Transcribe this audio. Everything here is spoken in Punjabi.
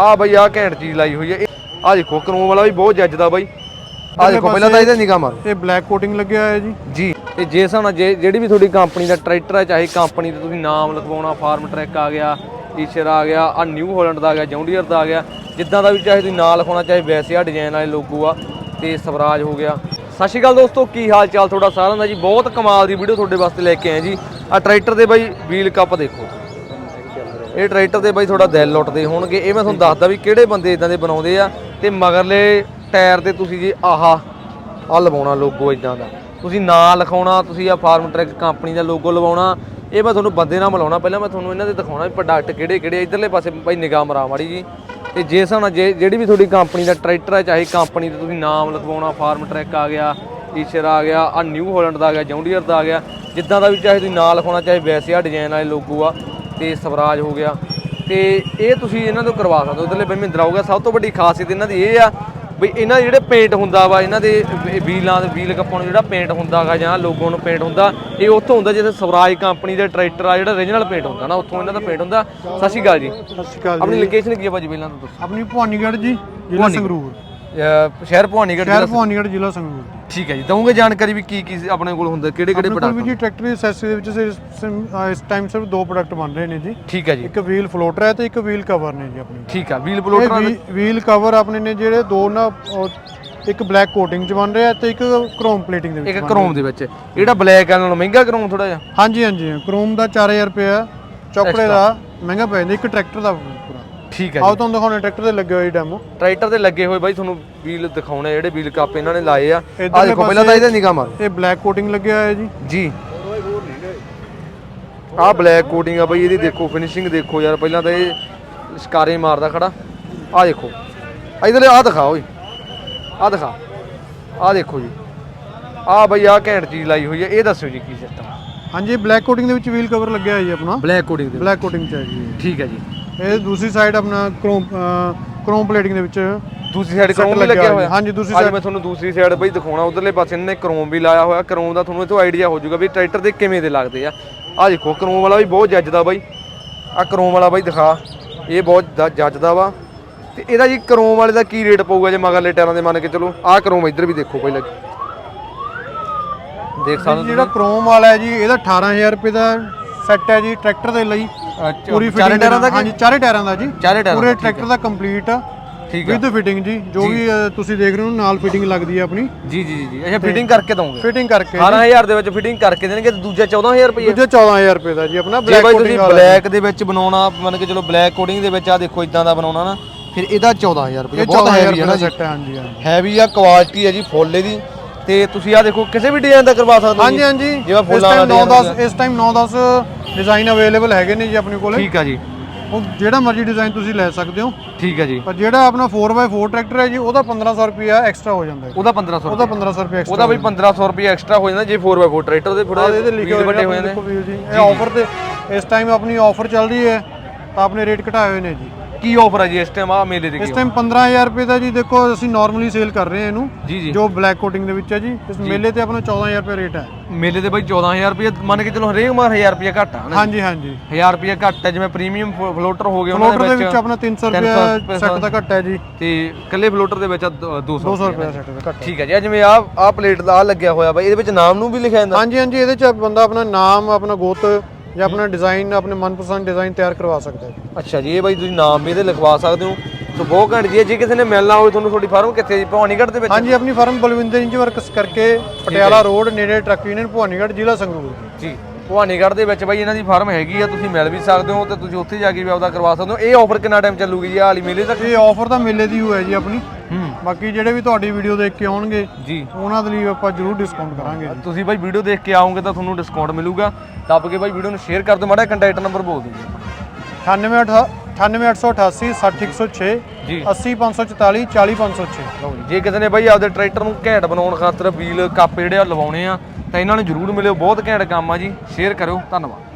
ਆ ਬਈ ਆ ਘੈਂਟ ਚੀਜ਼ ਲਾਈ ਹੋਈ ਹੈ। ਆ ਦੇਖੋ ਕਰੂਮ ਵਾਲਾ ਵੀ ਬਹੁਤ ਜੱਜਦਾ ਬਾਈ। ਆ ਦੇਖੋ ਪਹਿਲਾਂ ਤਾਂ ਇਹਦੇ ਨਿਗਾਹ ਮਾਰੋ। ਇਹ ਬਲੈਕ ਕੋਟਿੰਗ ਲੱਗਿਆ ਹੋਇਆ ਜੀ। ਜੀ ਤੇ ਜੇ ਨਾਲ ਜੇ ਜਿਹੜੀ ਵੀ ਤੁਹਾਡੀ ਕੰਪਨੀ ਦਾ ਟਰੈਕਟਰ ਹੈ ਚਾਹੇ ਕੰਪਨੀ ਤੇ ਤੁਸੀਂ ਨਾਮ ਲਿਖਵਾਉਣਾ ਫਾਰਮ ਟਰੈਕ ਆ ਗਿਆ ਈਸ਼ਰ ਆ ਗਿਆ ਆ ਨਿਊ ਹਾਲੈਂਡ ਦਾ ਆ ਗਿਆ ਜੌਂਡੀਅਰ ਦਾ ਆ ਗਿਆ ਜਿੱਦਾਂ ਦਾ ਵੀ ਚਾਹੇ ਤੁਸੀਂ ਨਾਂ ਲਿਖਾਉਣਾ ਚਾਹੇ ਵੈਸੇ ਆ ਡਿਜ਼ਾਈਨ ਵਾਲੇ ਲੋਗੋ ਆ ਤੇ ਸਵਰਾਜ ਹੋ ਗਿਆ। ਸਤਿ ਸ਼੍ਰੀ ਅਕਾਲ ਦੋਸਤੋ ਕੀ ਹਾਲ ਚਾਲ ਤੁਹਾਡਾ ਸਾਰਿਆਂ ਦਾ ਜੀ? ਬਹੁਤ ਕਮਾਲ ਦੀ ਵੀਡੀਓ ਤੁਹਾਡੇ ਵਾਸਤੇ ਲੈ ਕੇ ਆਏ ਜੀ। ਆ ਟਰੈਕਟਰ ਦੇ ਬਾਈ ਵੀਲ ਕੱਪ ਦੇਖੋ। ਇਹ ਟਰੈਕਟਰ ਦੇ ਬਾਈ ਤੁਹਾਡਾ ਦਿਲ ਲੁੱਟਦੇ ਹੋਣਗੇ। ਇਹ ਮੈਂ ਤੁਹਾਨੂੰ ਦੱਸਦਾ ਵੀ ਕਿਹੜੇ ਬੰਦੇ ਇਦਾਂ ਦੇ ਬਣਾਉਂਦੇ ਆ ਤੇ ਮਗਰਲੇ ਟਾਇਰ ਤੇ ਤੁਸੀਂ ਜੀ ਆਹਾ ਆ ਲਵਾਉਣਾ ਲੋਗੋ ਇਦਾਂ ਦਾ। ਤੁਸੀਂ ਨਾਂ ਲਿਖਾਉਣਾ, ਤੁਸੀਂ ਆ ਫਾਰਮ ਟਰੈਕ ਕੰਪਨੀ ਦਾ ਲੋਗੋ ਲਵਾਉਣਾ। ਇਹ ਮੈਂ ਤੁਹਾਨੂੰ ਬੰਦੇ ਨਾਲ ਮਿਲਾਉਣਾ। ਪਹਿਲਾਂ ਮੈਂ ਤੁਹਾਨੂੰ ਇਹਨਾਂ ਦੇ ਦਿਖਾਉਣਾ ਵੀ ਪ੍ਰੋਡਕਟ ਕਿਹੜੇ ਕਿਹੜੇ ਇਧਰਲੇ ਪਾਸੇ ਭਾਈ ਨਿਗਾਹ ਮਰਾ ਮਾੜੀ ਜੀ। ਤੇ ਜੇ ਹਿਸਾਬ ਨਾਲ ਜੇ ਜਿਹੜੀ ਵੀ ਤੁਹਾਡੀ ਕੰਪਨੀ ਦਾ ਟਰੈਕਟਰ ਹੈ ਚਾਹੇ ਕੰਪਨੀ ਤੇ ਤੁਸੀਂ ਨਾਮ ਲਿਖਵਾਉਣਾ ਫਾਰਮ ਟਰੈਕ ਆ ਗਿਆ, ਈਸ਼ਰ ਆ ਗਿਆ ਆ ਨਿਊ ਹਾਲੈਂਡ ਦਾ ਆ ਗਿਆ, ਜੌਂਡੀਅਰ ਦਾ ਆ ਗਿਆ, ਜਿੱਦਾਂ ਦਾ ਵੀ ਚਾਹੇ ਤੁਸੀਂ ਨਾਂ ਲਿਖਾਉਣਾ, ਚਾਹੇ ਵੈਸੇ ਆ ਡਿਜ਼ਾਈਨ ਵਾਲੇ ਲੋਗੋ ਆ ਤੇ ਸਵਰਾਜ ਹੋ ਗਿਆ। ਤੇ ਇਹ ਤੁਸੀਂ ਇਹਨਾਂ ਤੋਂ ਕਰਵਾ ਸਕਦੇ ਹੋ। ਇਧਰਲੇ ਬਈ ਮਹਿੰਦਰਾ ਹੋ ਗਿਆ। ਸਭ ਤੋਂ ਵੱਡੀ ਖਾਸੀਅਤ ਇਹਨਾਂ ਦੀ ਇਹ ਆ ਵੀ ਇਹਨਾਂ ਦੇ ਜਿਹੜੇ ਪੇਂਟ ਹੁੰਦਾ ਵਾ ਇਹਨਾਂ ਦੇ ਵੀਲਾਂ ਦੇ ਵੀਲ ਕੱਪਾਂ ਨੂੰ ਜਿਹੜਾ ਪੇਂਟ ਹੁੰਦਾਗਾ ਜਾਂ ਲੋਗੋ ਨੂੰ ਪੇਂਟ ਹੁੰਦਾ ਇਹ ਉੱਥੋਂ ਹੁੰਦਾ ਜਿੱਥੇ ਸਵਰਾਜ ਕੰਪਨੀ ਦੇ ਟਰੈਕਟਰ ਆ ਜਿਹੜਾ origignal ਪੇਂਟ ਹੁੰਦਾ ਨਾ ਉੱਥੋਂ ਇਹਨਾਂ ਦਾ ਪੇਂਟ ਹੁੰਦਾ। ਸਤਿ ਸ਼੍ਰੀ ਅਕਾਲ ਜੀ। ਸਤਿ ਸ਼੍ਰੀ ਅਕਾਲ ਆਪਣੀ ਲੋਕੇਸ਼ਨ ਕੀ ਹੈ ਭਾਜੀ ਪਹਿਲਾਂ ਤਾਂ ਦੱਸੋ। ਆਪਣੀ ਭਵਾਨੀਗੜ੍ਹ ਜੀ ਜ਼ਿਲ੍ਹਾ ਸੰਗਰੂਰ। ਅਹ ਸ਼ਹਿਰ ਭਵਾਨੀਗੜ੍ਹ ਸ਼ਹਿਰ ਜ਼ਿਲ੍ਹਾ ਭਵਾਨੀਗੜ੍ਹ ਜ਼ਿਲ੍ਹਾ ਸੰਗਰੂਰ ਜੀ ਠੀਕ ਹੈ ਜੀ। ਦਊਂਗੇ ਜਾਣਕਾਰੀ ਵੀ ਕੀ ਕੀ ਆਪਣੇ ਕੋਲ ਹੁੰਦਾ ਕਿਹੜੇ ਕਿਹੜੇ ਆਪਣੇ ਕੋਲ ਵੀ ਪ੍ਰੋਡਕਟ ਜੀ ਟਰੈਕਟਰ ਦੀ ਐਕਸੈਸਰੀ ਦੇ ਵਿੱਚ ਅਹ, ਇਸ ਟਾਈਮ ਸਿਰਫ ਦੋ ਪ੍ਰੋਡਕਟ ਬਣ ਰਹੇ ਨੇ ਜੀ। ਠੀਕ ਹੈ ਜੀ। ਇੱਕ ਵੀਲ ਫਲੋਟਰ ਹੈ ਤੇ ਇੱਕ ਵੀਲ ਕਵਰ ਨੇ ਜੀ ਆਪਣੀ। ਠੀਕ ਆ ਵੀਲ ਇਹ ਪਲੋਟਰ ਵੀ- ਵੀਲ ਕਵਰ ਆਪਣੇ ਨੇ ਜਿਹੜੇ ਦੋ ਨਾ ਉਹ, ਇੱਕ ਬਲੈਕ ਕੋਟਿੰਗ ਚ ਬਣ ਰਿਹਾ ਤੇ ਇੱਕ ਕ੍ਰੋਮ ਪਲੇਟਿੰਗ ਦੇ ਵਿੱਚ ਇੱਕ ਬਣ ਕਰੋਮ ਦੇ ਵਿੱਚ। ਜਿਹੜਾ ਬਲੈਕ ਨਾਲੋਂ ਮਹਿੰਗਾ ਕਰੋਮ ਥੋੜਾ ਜਿਹਾ। ਹਾਂਜੀ ਹਾਂਜੀ ਕ੍ਰੋਮ ਦਾ 4000 ਰੁਪਏ ਆ ਚੌਕੜੇ ਦਾ ਮਹਿੰਗਾ ਪੈ ਜਾਂਦਾ ਇੱਕ ਟਰੈਕਟਰ ਦਾ ਠੀਕ ਹੈ ਆਓ ਤੁਹਾਨੂੰ ਦਿਖਾਉਣੇ ਟਰੈਕਟਰ ਦੇ ਲੱਗੇ ਹੋਏ ਡੈਮੋ ਟਰੈਕਟਰ ਤੇ ਲੱਗੇ ਹੋਏ ਬਾਈ ਤੁਹਾਨੂੰ ਵੀਲ ਦਿਖਾਉਣੇ ਜਿਹੜੇ ਵੀਲ ਕੱਪ ਇਹਨਾਂ ਨੇ ਲਾਏ ਆ। ਆ ਇੱਧਰਲੇ ਦੇਖੋ ਪਹਿਲਾਂ ਤਾਂ ਇਹਦੇ ਨਿਗਾਹ ਮਾਰੋ। ਇਹ ਬਲੈਕ ਕੋਟਿੰਗ ਲੱਗਿਆ ਹੋਇਆ ਜੀ। ਜੀ। ਆਹ ਬਲੈਕ ਕੋਟਿੰਗ ਆ ਬਾਈ ਇਹਦੀ ਦੇਖੋ ਫਿਨਿਸ਼ਿੰਗ ਦੇਖੋ ਯਾਰ ਪਹਿਲਾਂ ਤਾਂ ਇਹ ਸ਼ਿਕਾਰੇ ਮਾਰਦਾ ਖੜਾ। ਆਹ ਦੇਖੋ। ਇਧਰ ਆਹ ਦਿਖਾ ਓਏ। ਆਹ ਦਿਖਾ। ਆਹ ਦੇਖੋ ਜੀ। ਆਹ ਬਾਈ ਆਹ ਘੈਂਟ ਚੀਜ਼ ਲਾਈ ਹੋਈ ਹੈ ਇਹ ਦੱਸਿਓ ਜੀ ਕੀ ਸਿਸਟਮ ਹਾਂਜੀ ਬਲੈਕ ਕੋਟਿੰਗ ਦੇ ਵਿੱਚ ਵੀਲ ਕਵਰ ਲੱਗਿਆ ਹੈ ਜੀ ਆਪਣਾ। ਬਲੈਕ ਕੋਟਿੰਗ ਦੇ ਬਲੈਕ ਕੋਟਿੰਗ ਚ ਹੈ ਜੀ। ਠੀਕ ਹੈ ਜੀ। ਇਹ ਦੂਸਰੀ ਸਾਈਡ ਆਪਣਾ ਕ੍ਰੋਮ ਕ੍ਰੋਮ ਪਲੇਟਿੰਗ ਦੇ ਵਿੱਚ ਦੂਸਰੀ ਸਾਈਡ ਕਰੋਮ ਵੀ ਲੱਗਿਆ ਹੋਇਆ। ਹਾਂਜੀ, ਦੂਸਰੀ side- ਮੈਂ ਤੁਹਾਨੂੰ ਦੂਸਰੀ ਸਾਈਡ ਬਈ ਦਿਖਾਉਣਾ। ਉਧਰਲੇ ਪਾਸੇ ਇਹਨਾਂ ਨੇ ਕਰੋਮ ਵੀ ਲਾਇਆ ਹੋਇਆ। ਕਰੋਮ ਦਾ ਤੁਹਾਨੂੰ ਤੋਂ ਆਈਡੀਆ ਹੋ ਜਾਊਗਾ ਵੀ ਟਰੈਕਟਰ ਦੇ ਕਿਵੇਂ ਦੇ ਲੱਗਦੇ ਆ। ਆ ਦੇਖੋ ਕਰੋਮ ਵਾਲਾ ਵੀ ਬਹੁਤ ਜੱਜਦਾ ਬਾਈ। ਆ ਕਰੋਮ ਵਾਲਾ ਬਾਈ ਦਿਖਾ। ਇਹ ਬਹੁਤ ਜੱਜਦਾ ਵਾ। ਤੇ ਇਹਦਾ ਜੀ ਕਰੋਮ ਵਾਲੇ ਦਾ ਕੀ ਰੇਟ ਪਊਗਾ ਜੇ ਮਗਰਲੇ ਟਾਇਰਾਂ ਦੇ ਮੰਨ ਕੇ ਚਲੋ? ਆ ਕਰੋਮ ਇੱਧਰ ਵੀ ਦੇਖੋ ਲੱਗ। ਦੇਖ ਸਕਦੇ ਜਿਹੜਾ ਕ੍ਰੋਮ ਵਾਲਾ ਹੈ ਜੀ ਇਹਦਾ 18000 ਰੁਪਏ ਦਾ ਸੈੱਟ ਹੈ ਜੀ ਟਰੈਕਟਰ ਦੇ ਲਈ। ਪੂਰੀ ਚਾਰੇ ਟਾਇਰਾਂ ਦਾ ਹਾਂਜੀ ਚਾਰੇ ਟਾਇਰਾਂ ਦਾ ਜੀ। ਚਾਰੇ ਟਾਇਰਾਂ ਪੂਰੇ ਦਾ, ਟਰੈਕਟਰ ਦਾ ਕੰਪਲੀਟ ਠੀਕ ਹੈ। ਵਿਦ ਫਿਟਿੰਗ ਜੀ ਜੋ ਵੀ ਅ, ਤੁਸੀਂ ਦੇਖ ਰਹੇ ਹੋ ਨਾਲ ਫਿਟਿੰਗ ਲੱਗਦੀ ਹੈ ਆਪਣੀ। ਜੀ ਜੀ ਜੀ ਅੱਛਾ ਫਿਟਿੰਗ ਕਰਕੇ ਦਵਾਂਗੇ? ਫਿਟਿੰਗ ਕਰਕੇ 18000 ਦੇ ਵਿੱਚ ਫਿਟਿੰਗ ਕਰਕੇ ਦੇਣਗੇ ਤੇ ਦੂਜਾ 14000 ਰੁਪਏ? ਦੂਜਾ 14000 ਰੁਪਏ ਦਾ ਜੀ ਆਪਣਾ ਜੇ ਬਲੈਕ ਬਾਈ ਤੁਸੀਂ ਕੋਟਿੰਗ ਵਾਲਾ ਬਲੈਕ ਦੇ ਵਿੱਚ ਬਣਾਉਣਾ ਮੰਨ ਕੇ ਚਲੋ ਬਲੈਕ ਕੋਡਿੰਗ ਦੇ ਵਿੱਚ ਆ ਦੇਖੋ ਇਦਾਂ ਦਾ ਬਣਾਉਣਾ ਨਾ ਫਿਰ ਇਹਦਾ 14000 ਰੁਪਏ ਇਹ ਬਹੁਤ 14000 ਹੈਵੀ ਹੈ ਰੁਪਏ ਨਾ ਦਾ ਜੀ। ਸੈੱਟ ਹੈ ਹਾਂਜੀ ਹਾਂਜੀ। ਹੈਵੀ ਆ ਕੁਆਲਿਟੀ ਹੈ ਜੀ ਫੁੱਲ ਇਹਦੀ। ਤੇ ਤੁਸੀਂ ਆ ਦੇਖੋ ਕਿਸੇ ਵੀ ਡਿਜ਼ਾਈਨ ਦਾ ਕਰਵਾ ਸਕਦੇ ਹੋ ਹਾਂਜੀ ਜੀ। ਹਾਂਜੀ। ਜਿਵੇਂ ਇਸ ਫੁੱਲਾਂ ਟਾਈਮ ਵਾਲਾ 9 design 10 ਇਸ ਟਾਈਮ 9 10 ਡਿਜ਼ਾਈਨ ਅਵੇਲੇਬਲ ਹੈਗੇ ਨੇ ਜੀ ਆਪਣੇ ਕੋਲੇ। ਠੀਕ ਆ ਜੀ। ਉਹ ਜਿਹੜਾ ਮਰਜ਼ੀ ਡਿਜ਼ਾਈਨ ਤੁਸੀਂ ਲੈ ਸਕਦੇ ਹੋ। ਠੀਕ ਆ ਜੀ। ਪਰ ਜਿਹੜਾ ਆਪਣਾ 4x4 ਟਰੈਕਟਰ ਹੈ ਜੀ ਉਹਦਾ 1500 ਰੁਪਿਆ ਐਕਸਟਰਾ ਹੋ ਜਾਂਦਾ ਹੈ। ਉਹਦਾ 1500 ਉਹਦਾ 1500 ਰੁਪਏ ਐਕਸਟਰਾ ਉਹਦਾ ਵੀ 1500 ਰੁਪਏ ਐਕਸਟਰਾ ਹੋ ਜਾਂਦਾ ਜੇ 4x4 ਟਰੈਕਟਰ ਦੇ ਥੋੜਾ ਇਹਦੇ ਲਿਖੇ ਹੋਏ ਵੱਡੇ ਨੇ ਹੋ ਆਪਣੇ ਜਾਂਦੇ ਦੇਖੋ ਵੀਰ ਜੀ। ਇਹ ਆਫਰ ਤੇ ਇਸ ਟਾਈਮ ਆਪਣੀ ਆਫਰ ਚੱਲ ਰਹੀ ਹੈ ਤਾਂ ਆਪਣੇ ਰੇਟ ਘਟਾਏ ਹੋਏ ਨੇ ਜੀ। ਕੀ ਆਫਰ ਹੈ ਜੀ ਇਸ ਟਾਈਮ ਆ ਮੇਲੇ ਦੇ ਇਸ ਟਾਈਮ 15000 ਰੁਪਏ ਦਾ ਜੀ ਦੇਖੋ ਅਸੀਂ ਨਾਰਮਲੀ ਸੇਲ ਕਰ ਰਹੇ ਹਾਂ ਇਹਨੂੰ ਜੀ ਜੀ। ਜੋ ਬਲੈਕ ਕੋਟਿੰਗ ਦੇ ਵਿੱਚ ਹੈ ਜੀ। ਇਸ ਮੇਲੇ ਤੇ ਆਪਣਾ 14000 ਰੁਪਏ ਰੇਟ ਹੈ। ਮੇਲੇ ਦੇ ਬਾਈ 14000 ਰੁਪਏ ਮੰਨ ਕੇ ਚਲੋ ਹਰੇਕ ਮਾਰ 1000 ਰੁਪਏ ਘੱਟ ਆ ਨਾ ਹਾਂਜੀ ਹਾਂਜੀ। 1000 ਰੁਪਏ ਘੱਟ ਹੈ ਜਿਵੇਂ ਪ੍ਰੀਮੀਅਮ ਫਲੋਟਰ ਹੋ ਗਏ ਫਲੋਟਰ ਦੇ ਵਿੱਚ ਆਪਣਾ 300 300 ਰੁਪਏ ਸੈੱਟ ਦਾ ਘੱਟ ਹੈ ਜੀ। ਤੇ ਕੱਲੇ ਫਲੋਟਰ ਦੇ ਵਿੱਚ 200 200 ਰੁਪਏ ਸੈੱਟ ਦਾ ਘੱਟ ਹੈ। ਠੀਕ ਹੈ ਜੀ। ਆਹ ਜਿਵੇਂ ਆ ਆ ਪਲੇਟ ਦਾ ਆ ਲੱਗਿਆ ਹੋਇਆ ਬਾਈ ਇਹਦੇ ਵਿੱਚ ਨਾਮ ਨੂੰ ਵੀ ਲਿਖਿਆ ਜਾਂਦਾ? ਹਾਂਜੀ ਹਾਂਜੀ ਇਹਦੇ ਚ ਬੰਦਾ ਆਪਣਾ ਨਾਮ ਆਪਣਾ ਗੋਤ ਜਾਂ ਆਪਣਾ ਡਿਜ਼ਾਈਨ ਆਪਣੇ ਮਨਪਸੰਦ ਡਿਜ਼ਾਈਨ ਤਿਆਰ ਕਰਵਾ ਸਕਦਾ ਹੈ। ਅੱਛਾ ਜੀ ਇਹ ਬਾਈ ਤੁਸੀਂ ਨਾਮ ਵੀ ਇਹਦੇ ਲਿਖਵਾ ਸਕਦੇ ਹੋ। ਸੋ ਬਹੁਤ ਘੈਂਟ ਜੀ। ਜੇ ਕਿਸੇ ਨੇ ਮਿਲਣਾ ਹੋਵੇ ਤੁਹਾਨੂੰ ਤੁਹਾਡੀ ਫਾਰਮ ਕਿੱਥੇ ਜੀ? ਭਵਾਨੀਗੜ੍ਹ ਦੇ ਵਿੱਚ? ਹਾਂਜੀ ਆਪਣੀ ਫਰਮ ਬਲਵਿੰਦਰ ਇੰਜ ਵਰਕਸ ਕਰਕੇ ਪਟਿਆਲਾ ਰੋਡ ਨੇੜੇ ਟਰੱਕ ਯੂਨੀਅਨ ਭਵਾਨੀਗੜ੍ਹ ਜ਼ਿਲ੍ਹਾ ਸੰਗਰੂਰ। ਜੀ। ਭਵਾਨੀਗੜ੍ਹ ਦੇ ਵਿੱਚ ਬਾਈ ਇਹਨਾਂ ਦੀ ਫਾਰਮ ਹੈਗੀ ਆ ਤੁਸੀਂ ਮਿਲ ਵੀ ਸਕਦੇ ਹੋ ਤੇ ਤੁਸੀਂ ਉੱਥੇ ਜਾ ਕੇ ਵੀ ਆਪਦਾ ਕਰਵਾ ਸਕਦੇ ਹੋ। ਇਹ ਆਫਰ ਕਿੰਨਾ ਟਾਈਮ ਚੱਲੂਗੀ ਜੀ ਆਹ ਵਾਲੀ ਮੇਲੇ ਤੱਕ? ਇਹ ਆਫਰ ਤਾਂ ਮੇਲੇ ਦੀ ਹੋਇਆ ਜੀ ਆਪਣੀ। ਬਾਕੀ ਜਿਹੜੇ ਵੀ ਤੁਹਾਡੀ ਵੀਡੀਓ ਦੇਖ ਕੇ ਆਉਣਗੇ ਜੀ। ਉਹਨਾਂ ਦੇ ਲਈ ਆਪਾਂ ਜ਼ਰੂਰ ਡਿਸਕਾਊਂਟ ਕਰਾਂਗੇ। ਤੁਸੀਂ ਬਾਈ ਵੀਡੀਓ ਦੇਖ ਕੇ ਆਓਗੇ ਤਾਂ ਤੁਹਾਨੂੰ ਡਿਸਕਾਊਂਟ ਮਿਲੂਗਾ। ਦੱਬ ਕੇ ਬਾਈ ਵੀਡੀਓ ਨੂੰ ਸ਼ੇਅਰ ਕਰ ਦਿਓ ਮਾੜਾ ਕੰਟੈਕਟ ਨੰਬਰ ਬੋਲ ਦਿਓ ਜੀ। 9888 60106 ਜੀ। 80544 40506 ਲਓ ਜੀ। ਜੇ ਕਿਸੇ ਨੇ ਬਾਈ ਆਪਦੇ ਟਰੈਕਟਰ ਨੂੰ ਘੈਂਟ ਬਣਾਉਣ ਖਾਤਰ ਵੀਲ ਕੱਪ ਜਿਹੜੇ ਆ ਲਵਾਉਣੇ ਆ ਤਾਂ ਇਹਨਾਂ ਨੂੰ ਜਰੂਰ ਮਿਲਿਓ। ਬਹੁਤ ਘੈਂਟ ਕੰਮ ਆ ਜੀ। ਸ਼ੇਅਰ ਕਰਿਓ। ਧੰਨਵਾਦ।